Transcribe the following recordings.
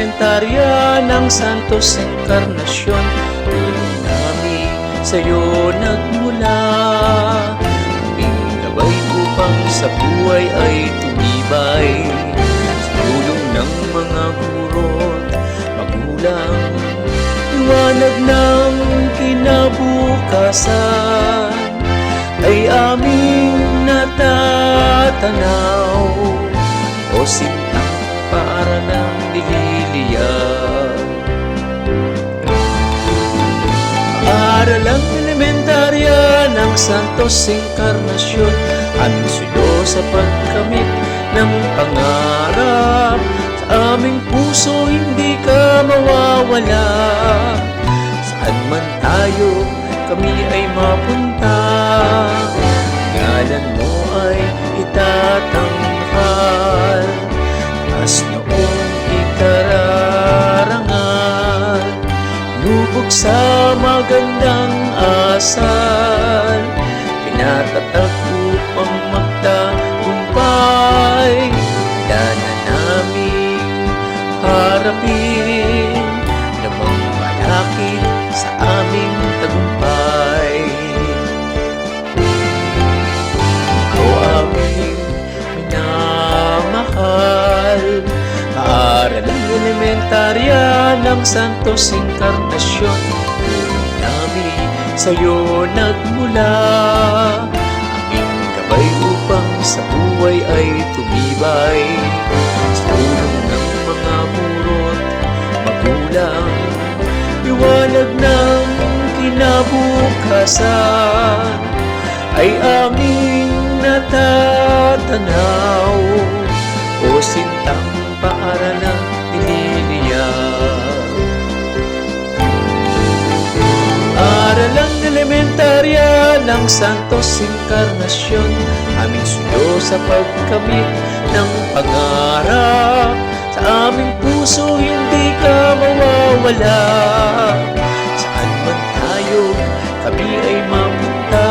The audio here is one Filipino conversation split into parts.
elementarya ng Santos Encarnacion. Tulong namin sa'yo nagmula. Aming gabay upang sa buhay ay tumibay. Sa tulong ng mga guro magulang Liwanag ng kinabukasan. Ay aming natatanaw. O sintang elementarya ng Santos Encarnacion Aming suyo sa pagkamit ng pangarap. Sa aming puso hindi ka mawawala. Saan man tayo kami ay mapunta sa magandang asal. Pinatatag upang magtagumpay Dana namin harapin ng Santos Encarnacion Tulong namin sa'yo nagmula Aming gabay upang sa buhay ay tumibay. Sa tulong ng mga muro't magulang Liwanag ng kinabukasan Ay aming natatanaw. O sintang paaralang ng Santos Encarnacion Aming suyo sa pagkamit ng pangarap. Sa aming puso hindi ka mawawala. Saan man tayo kami ay mapunta.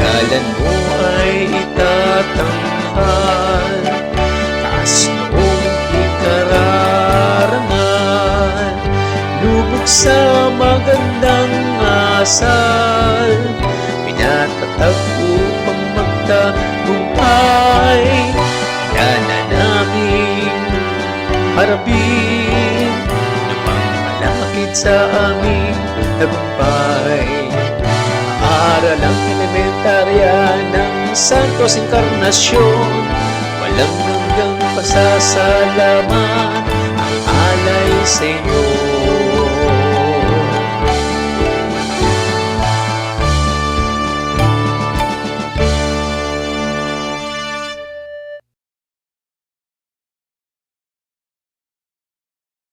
Ngalan mo ay itatanghal Taas noong ikararangal Lubog sa magandang asal Pinatatag upang magtagumpay. Dana namin harapin Namang malakit sa aming tagumpay. Aralang elementarya ng Santos Encarnacion Walang hanggang pasasalamat ang alay sa inyo